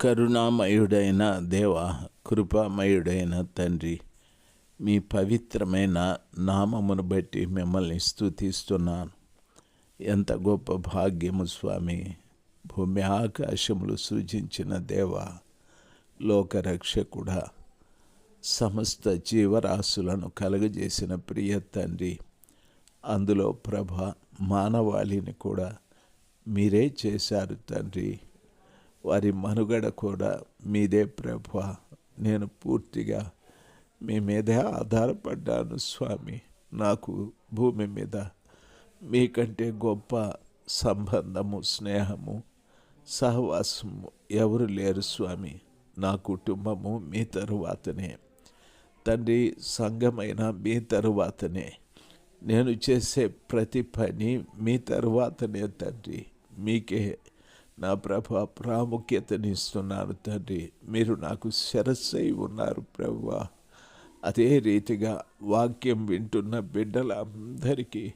కరుణామయుడైన దేవ కృపామయుడైన తండ్రి మీ పవిత్రమైన నామమును బట్టి మిమ్మల్ని స్థుతిస్తున్నాను ఎంత గొప్ప భాగ్యము స్వామి. భూమి ఆకాశములు సూచించిన దేవ లోకరక్షకుడా సమస్త జీవరాశులను కలుగజేసిన ప్రియ తండ్రి అందులో ప్రభ మానవాళిని కూడా మీరే చేశారు తండ్రి. వారి మనుగడ కూడా మీదే ప్రభు నేను పూర్తిగా మీ మీదే ఆధారపడ్డాను స్వామి. నాకు భూమి మీద మీకంటే గొప్ప సంబంధము స్నేహము సహవాసము ఎవరు లేరు స్వామి. నా కుటుంబము మీ తరువాతనే. తండ్రి సంఘమైన మీ తరువాతనే. నేను చేసే ప్రతి పని మీ తరువాతనే తండ్రి. మీకే నా ప్రభ ప్రాముఖ్యతనిస్తున్నాను తండ్రి. మీరు నాకు శరస్సై ఉన్నారు ప్రభు. అదే రీతిగా వాక్యం వింటున్న బిడ్డలందరికీ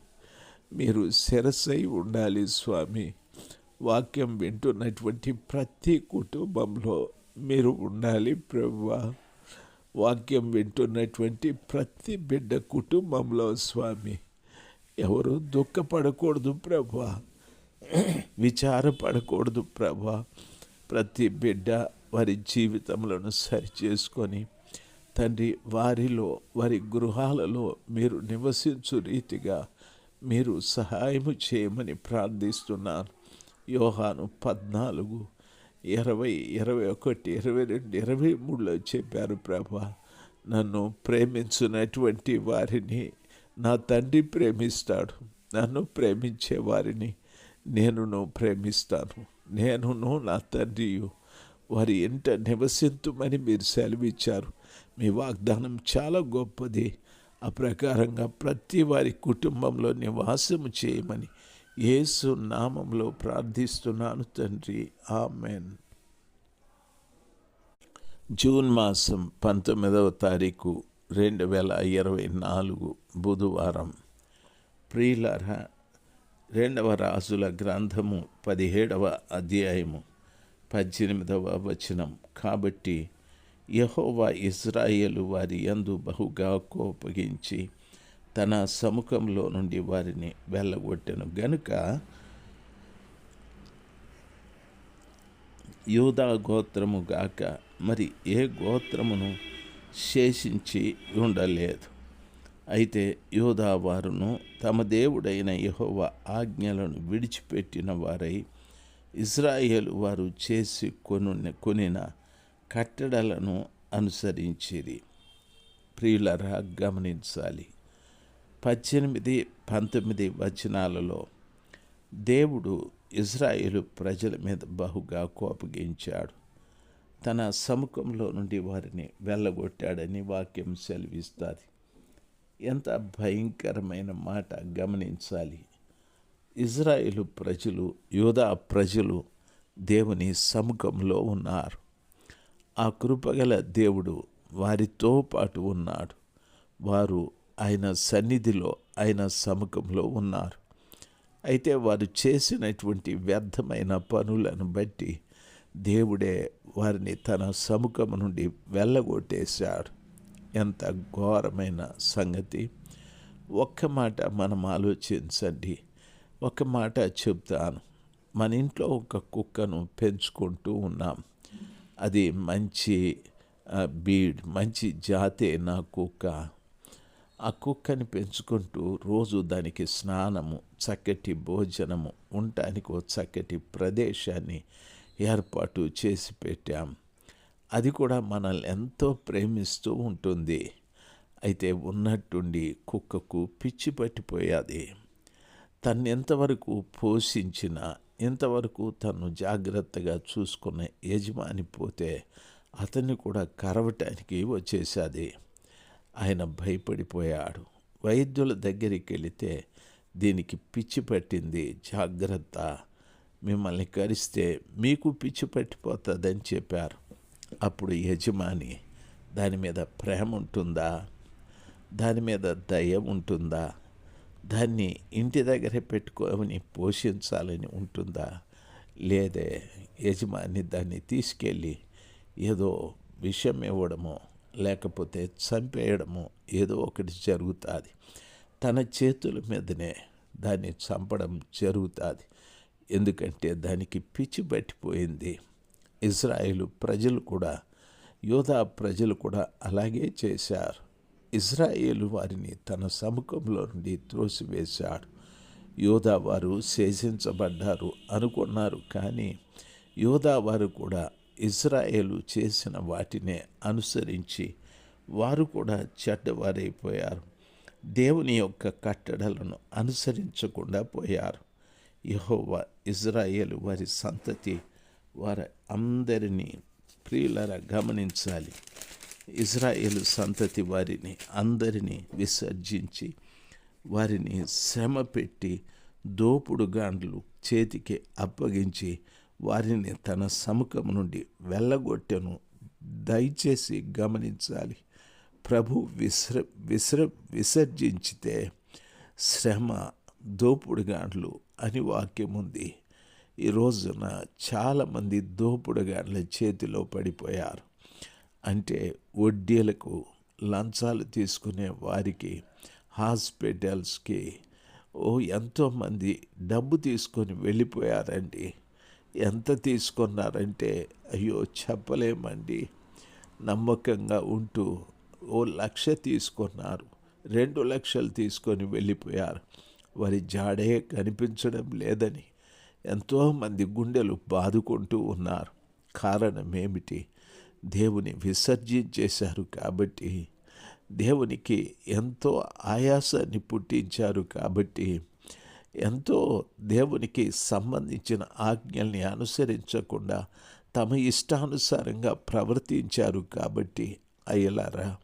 మీరు శిరస్సై ఉండాలి స్వామి. వాక్యం వింటున్నటువంటి ప్రతి కుటుంబంలో మీరు ఉండాలి ప్రభువా వాక్యం వింటున్నటువంటి ప్రతి బిడ్డ కుటుంబంలో స్వామి. ఎవరు దుఃఖపడకూడదు ప్రభా. విచారపడకూడదు ప్రభా. ప్రతి బిడ్డ వారి జీవితములను సరిచేసుకొని తండ్రి వారిలో వారి గృహాలలో మీరు నివసించు రీతిగా మీరు సహాయము చేయమని ప్రార్థిస్తున్నాను. యోహాను పద్నాలుగు ఇరవై ఇరవై ఒకటి ఇరవై రెండు ఇరవై మూడులో చెప్పారు ప్రభా. నన్ను ప్రేమించినటువంటి వారిని నా తండ్రి ప్రేమిస్తాడు. నన్ను ప్రేమించే వారిని నేనును ప్రేమిస్తాను. నేనును నా తండ్రియు. వారి ఎంట నివసింతుమని మీరు సెలవిచ్చారు. మీ వాగ్దానం చాలా గొప్పది. ఆ ప్రకారంగా ప్రతి వారి కుటుంబంలో నివాసము చేయమని యేసు నామంలో ప్రార్థిస్తున్నాను తండ్రి. ఆమెన్. జూన్ మాసం పంతొమ్మిదవ తారీఖు రెండు వేల ఇరవై నాలుగు బుధవారం. ప్రియులారా రెండవ రాజుల గ్రంథము పదిహేడవ అధ్యాయము పద్దెనిమిదవ వచనం. కాబట్టి యహోవా ఇజ్రాయేలు వారి యందు బహుగా కోపగించి తన సముఖంలో నుండి వారిని వెళ్ళగొట్టెను. గనుక యూదా గోత్రము గాక మరి ఏ గోత్రమును శేషించి ఉండలేదు? అయితే యోధా వారును తమ దేవుడైన యహోవ ఆజ్ఞలను విడిచిపెట్టిన వారై ఇజ్రాయేల్ వారు చేసి కొను కొనిన కట్టడలను అనుసరించిరి. ప్రియులరా గమనించాలి. పద్దెనిమిది పంతొమ్మిది వచనాలలో దేవుడు ఇజ్రాయేలు ప్రజల మీద బహుగా కోపగించాడు. తన సముఖంలో నుండి వారిని వెళ్ళగొట్టాడని వాక్యం సెలవిస్తుంది. ఎంత భయంకరమైన మాట గమనించాలి. ఇజ్రాయేలు ప్రజలు యోధా ప్రజలు దేవుని సముఖంలో ఉన్నారు. ఆ కృపగల దేవుడు వారితో పాటు ఉన్నాడు. వారు ఆయన సన్నిధిలో ఆయన సముఖంలో ఉన్నారు. అయితే వారు చేసినటువంటి వ్యర్థమైన పనులను బట్టి దేవుడే వారిని తన సముఖం నుండి వెళ్ళగొట్టేశాడు. ఎంత ఘోరమైన సంగతి. ఒక్క మాట మనం ఆలోచించండి. ఒక మాట చెప్తాను. మన ఇంట్లో ఒక కుక్కను పెంచుకుంటూ ఉన్నాం. అది మంచి బీడ్ మంచి జాతే నా కుక్క. ఆ కుక్కని పెంచుకుంటూ రోజు దానికి స్నానము చక్కటి భోజనము ఉండటానికి ఒక చక్కటి ప్రదేశాన్ని ఏర్పాటు చేసి పెట్టాం. అది కూడా మనల్ని ఎంతో ప్రేమిస్తూ ఉంటుంది. అయితే ఉన్నట్టుండి కుక్కకు పిచ్చి పట్టిపోయాది. తను ఎంతవరకు పోషించినా ఇంతవరకు తను జాగ్రత్తగా చూసుకున్న యజమాని పోతే అతన్ని కూడా కరవటానికి వచ్చేసాది ఆయన భయపడిపోయాడు. వైద్యుల దగ్గరికి వెళితే దీనికి పిచ్చి పట్టింది. జాగ్రత్త. మిమ్మల్ని కరిస్తే మీకు పిచ్చి పట్టిపోతుందని చెప్పారు. అప్పుడు యజమాని దాని మీద ప్రేమ ఉంటుందా? దాని మీద దయ ఉంటుందా? దాన్ని ఇంటి దగ్గరే పెట్టుకొని పోషించాలని ఉంటుందా? లేదే యజమాని దాన్ని తీసుకెళ్ళి ఏదో విషయం ఇవ్వడమో లేకపోతే చంపేయడము ఏదో ఒకటి జరుగుతుంది. తన చేతుల మీదనే దాన్ని చంపడం జరుగుతుంది. ఎందుకంటే దానికి పిచ్చి పట్టిపోయింది. ఇజ్రాయిలు ప్రజలు కూడా యోధా ప్రజలు కూడా అలాగే చేశారు. ఇజ్రాయేలు వారిని తన సముఖంలో నుండి త్రోసివేశాడు. యోధా వారు శేషించబడ్డారు అనుకున్నారు కానీ యోధా వారు కూడా ఇజ్రాయేలు చేసిన వాటినే అనుసరించి వారు కూడా చెడ్డవారైపోయారు. దేవుని యొక్క కట్టడలను అనుసరించకుండా పోయారు. యహోవా ఇజ్రాయేలు వారి సంతతి వారి అందరినీ ప్రియులరా గమనించాలి. ఇజ్రాయేల్ సంతతి వారిని అందరినీ విసర్జించి వారిని శ్రమ పెట్టి దోపుడు గాండ్లు చేతికి అప్పగించి వారిని తన సముఖం నుండి వెళ్ళగొట్టెను. దయచేసి గమనించాలి. ప్రభు విశ్ర విశ్ర విసర్జించితే శ్రమ దోపుడుగాండ్లు అని వాక్యం ఉంది ఈ రోజున చాలామంది దోపుడుగాండ్ల చేతిలో పడిపోయారు. అంటే వడ్డీలకు లంచాలు తీసుకునే వారికి హాస్పిటల్స్కి ఓ ఎంతోమంది డబ్బు తీసుకొని వెళ్ళిపోయారండి. ఎంత తీసుకున్నారంటే అయ్యో చెప్పలేమండి. నమ్మకంగా ఉంటూ ఓ లక్ష తీసుకున్నారు. రెండు లక్షలు తీసుకొని వెళ్ళిపోయారు. వారి జాడే కనిపించడం లేదని. ఎంతోమంది గుండెలు బాదుకుంటూ ఉన్నారు. కారణం ఏమిటి దేవుని విసర్జించేశారు కాబట్టి దేవునికి ఎంతో ఆయాసాన్ని పుట్టించారు కాబట్టి ఎంతో దేవునికి సంబంధించిన ఆజ్ఞల్ని అనుసరించకుండా తమ ఇష్టానుసారంగా ప్రవర్తించారు కాబట్టి అయ్యలారా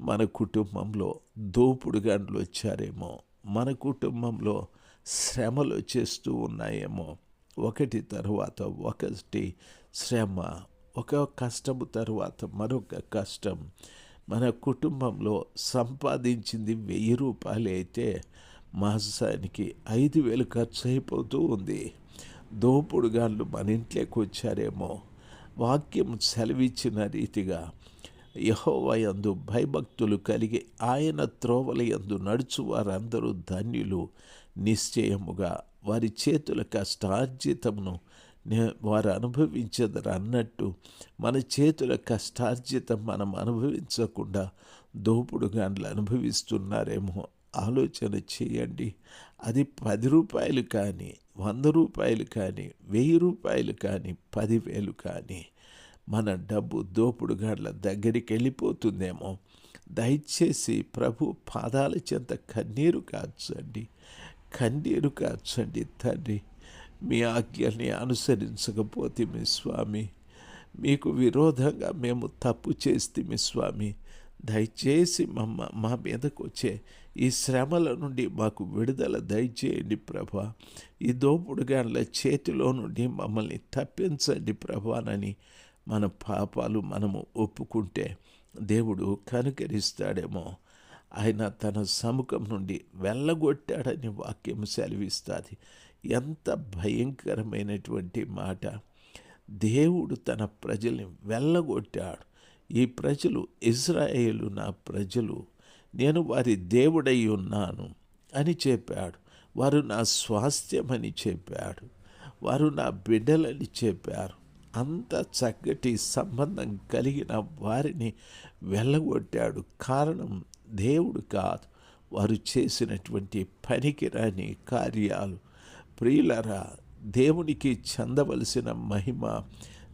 మన కుటుంబంలో దోపుడు వచ్చారేమో. మన కుటుంబంలో శ్రమలు చేస్తూ ఉన్నాయేమో. ఒకటి తరువాత ఒకటి శ్రమ ఒక కష్టము తరువాత మరొక కష్టం. మన కుటుంబంలో సంపాదించింది వెయ్యి రూపాయలు అయితే మాసానికి ఐదు వేలు ఖర్చు అయిపోతూ ఉంది. దోపుడుగాళ్ళు మన ఇంట్లోకి వచ్చారేమో. వాక్యం సెలవిచ్చిన రీతిగా యహోవయందు భయభక్తులు కలిగి ఆయన త్రోవల యందు నడుచు వారందరూ ధన్యులు. నిశ్చయముగా వారి చేతుల కష్టార్జితమును వారు అనుభవించదరు అన్నట్టు మన చేతుల కష్టార్జితం మనం అనుభవించకుండా దోపుడు గండ్లు అనుభవిస్తున్నారేమో ఆలోచన చేయండి. అది పది రూపాయలు కానీ వంద రూపాయలు కానీ వెయ్యి రూపాయలు కానీ పదివేలు కానీ మన డబ్బు దోపుడు గండ్ల దగ్గరికి వెళ్ళిపోతుందేమో దయచేసి ప్రభు పాదాల చెంత కన్నీరు కాచండి. కన్నీరు కాచండి తండ్రి. మీ ఆజ్ఞల్ని అనుసరించకపోతే మీ స్వామి మీకు విరోధంగా మేము తప్పు చేస్తే మీ స్వామి దయచేసి మమ్మ మా మీదకు వచ్చే ఈ శ్రమల నుండి మాకు విడుదల దయచేయండి ప్రభా. ఈ దోపుడుగాన్ల చేతిలో నుండి మమ్మల్ని తప్పించండి ప్రభానని మన పాపాలు మనము ఒప్పుకుంటే దేవుడు కనుకరిస్తాడేమో. ఆయన తన సముఖం నుండి వెళ్ళగొట్టాడని వాక్యం సెలవిస్తుంది. ఎంత భయంకరమైనటువంటి మాట. దేవుడు తన ప్రజల్ని వెళ్ళగొట్టాడు. ఈ ప్రజలు ఇజ్రాయేలు నా ప్రజలు నేను వారి దేవుడై ఉన్నాను అని చెప్పాడు. వారు నా స్వాస్థ్యమని చెప్పాడు. వారు నా బిడ్డలని చెప్పారు. అంత చక్కటి సంబంధం కలిగిన వారిని వెళ్ళగొట్టాడు. కారణం దేవుడు కాదు. వారు చేసినటువంటి పనికిరాని కార్యాలు. ప్రియులరా దేవునికి చెందవలసిన మహిమ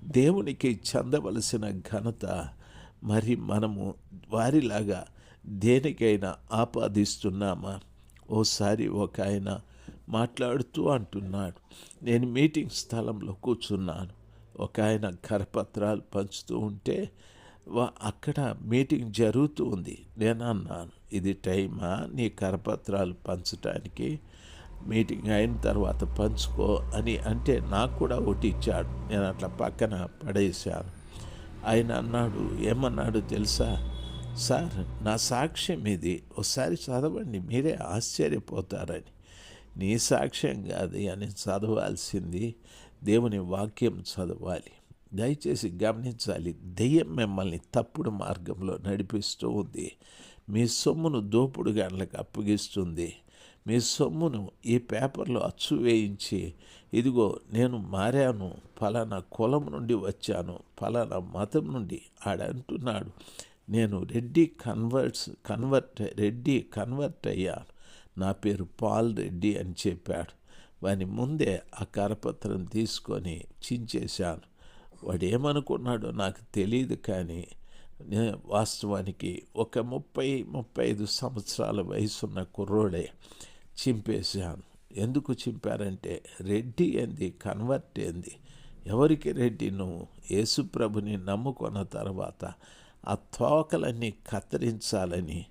దేవునికి చెందవలసిన ఘనత మరి మనము వారిలాగా దేనికైనా ఆపాదిస్తున్నామా? ఓసారి ఒక ఆయన మాట్లాడుతూ అంటున్నాడు. నేను మీటింగ్ స్థలంలో కూర్చున్నాను. ఒక ఆయన కరపత్రాలు పంచుతూ ఉంటే అక్కడ మీటింగ్ జరుగుతూ ఉంది. నేను అన్నాను ఇది టైమా? నీ కరపత్రాలు పంచడానికి మీటింగ్ అయిన తర్వాత పంచుకో అని. అంటే నాకు కూడా ఒకటి ఇచ్చాడు. నేను అట్లా పక్కన పడేశాను. ఆయన అన్నాడు ఏమన్నాడు తెలుసా? సార్ నా సాక్ష్యం ఇది. ఒకసారి చదవండి మీరే ఆశ్చర్యపోతారని. నీ సాక్ష్యం కాదు అని చదవాల్సింది. దేవుని వాక్యం చదవాలి. దయచేసి గమనించాలి. దెయ్యం మిమ్మల్ని తప్పుడు మార్గంలో నడిపిస్తూ ఉంది. మీ సొమ్మును దోపుడు గంటలకు అప్పగిస్తుంది. మీ సొమ్మును ఈ పేపర్లో అచ్చు వేయించి ఇదిగో నేను మారాను ఫలానా కులం నుండి వచ్చాను ఫలానా మతం నుండి ఆడంటున్నాడు నేను Reddy converts convert Reddy convert అయ్యాను. నా పేరు పాల్ రెడ్డి అని చెప్పాడు. వాని ముందే ఆ కరపత్రం తీసుకొని చించేశాను. వాడు ఏమనుకున్నాడో నాకు తెలియదు కానీ వాస్తవానికి ఒక ముప్పై ముప్పై ఐదు సంవత్సరాల వయసున్న కుర్రోడే చింపేశాను. ఎందుకు చింపారంటే రెడ్డి ఏంది కన్వర్ట్ ఏంది? ఎవరికి రెడ్డి నువ్వు? యేసుప్రభుని నమ్ముకున్న తర్వాత ఆ తోకలన్నీ కత్తిరించాలని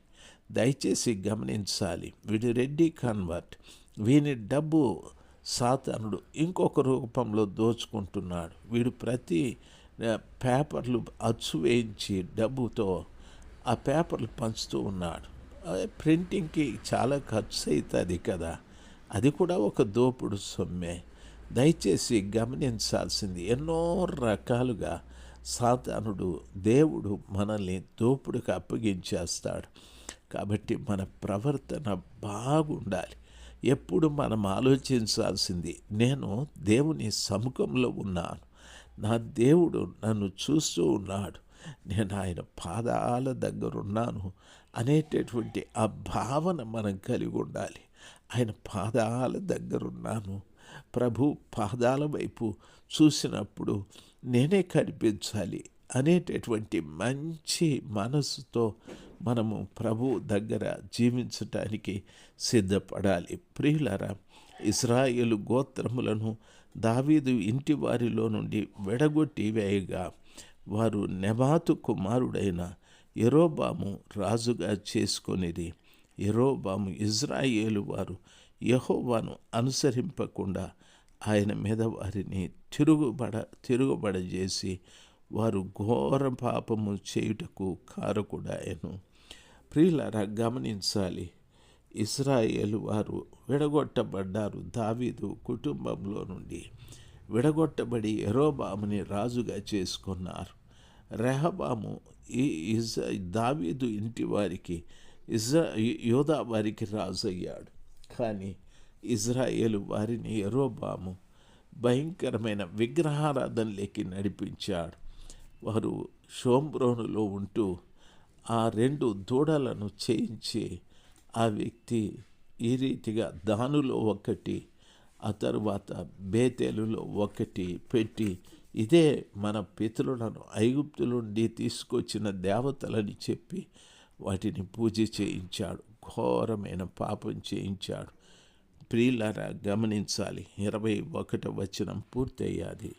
దయచేసి గమనించాలి. వీడు రెడ్డి కన్వర్ట్. వీని డబ్బు సాతానుడు ఇంకొక రూపంలో దోచుకుంటున్నాడు. వీడు ప్రతి పేపర్లు అచ్చు వేయించి డబ్బుతో ఆ పేపర్లు పంచుతూ ఉన్నాడు. ప్రింటింగ్కి చాలా ఖర్చు అవుతుంది కదా. అది కూడా ఒక దోపుడు సొమ్మే. దయచేసి గమనించాల్సింది ఎన్నో రకాలుగా సాతానుడు దేవుడు మనల్ని దోపుడుకు అప్పగించేస్తాడు. కాబట్టి మన ప్రవర్తన బాగుండాలి. ఎప్పుడు మనం ఆలోచించాల్సింది నేను దేవుని సముఖంలో ఉన్నాను. నా దేవుడు నన్ను చూస్తూ ఉన్నాడు. నేను ఆయన పాదాల దగ్గరున్నాను అనేటటువంటి ఆ భావన మనం కలిగి ఉండాలి. ఆయన పాదాల దగ్గరున్నాను ప్రభు పాదాల వైపు చూసినప్పుడు నేనే కనిపించాలి. అనేటటువంటి మంచి మనసుతో మనము ప్రభు దగ్గర జీవించటానికి సిద్ధపడాలి. ప్రియులరా ఇస్రాయేలు గోత్రములను దావీదు ఇంటి వారిలో నుండి వెడగొట్టి వేయగా వారు నెబాతు కుమారుడైన ఎరోబాము రాజుగా చేసుకొనిది ఎరోబాము ఇజ్రాయేలు వారు యహోవాను అనుసరింపకుండా ఆయన మీద వారిని తిరుగుబడ తిరుగుబడ చేసి వారు ఘోర పాపము చేయుటకు కారకుడాయను. ప్రియులారా గమనించాలి. ఇస్రాయేల్ వారు విడగొట్టబడ్డారు దావీదు కుటుంబంలో నుండి. విడగొట్టబడి ఎరోబాముని రాజుగా చేసుకున్నారు. రెహబాము ఈ ఇజ్ దావీదు ఇంటి వారికి ఇజ్రా యోధా వారికి రాజు అయ్యాడు కానీ ఇజ్రాయేలు వారిని ఎరోబాము భయంకరమైన విగ్రహారాధనలోకి నడిపించాడు. వారు షోంబ్రోనులో ఉంటూ ఆ రెండు దూడలను చేయించి ఆ వ్యక్తి ఈ రీతిగా దానులో ఒకటి ఆ తరువాత బేతేలులో ఒకటి పెట్టి ఇదే మన పితరులను ఐగుప్తు నుండి తీసుకొచ్చిన దేవతలని చెప్పి వాటిని పూజ చేయించాడు. ఘోరమైన పాపం చేయించాడు. ప్రియులారా గమనించాలి. ఇరవై ఒకటి వచనం పూర్తయ్యాది.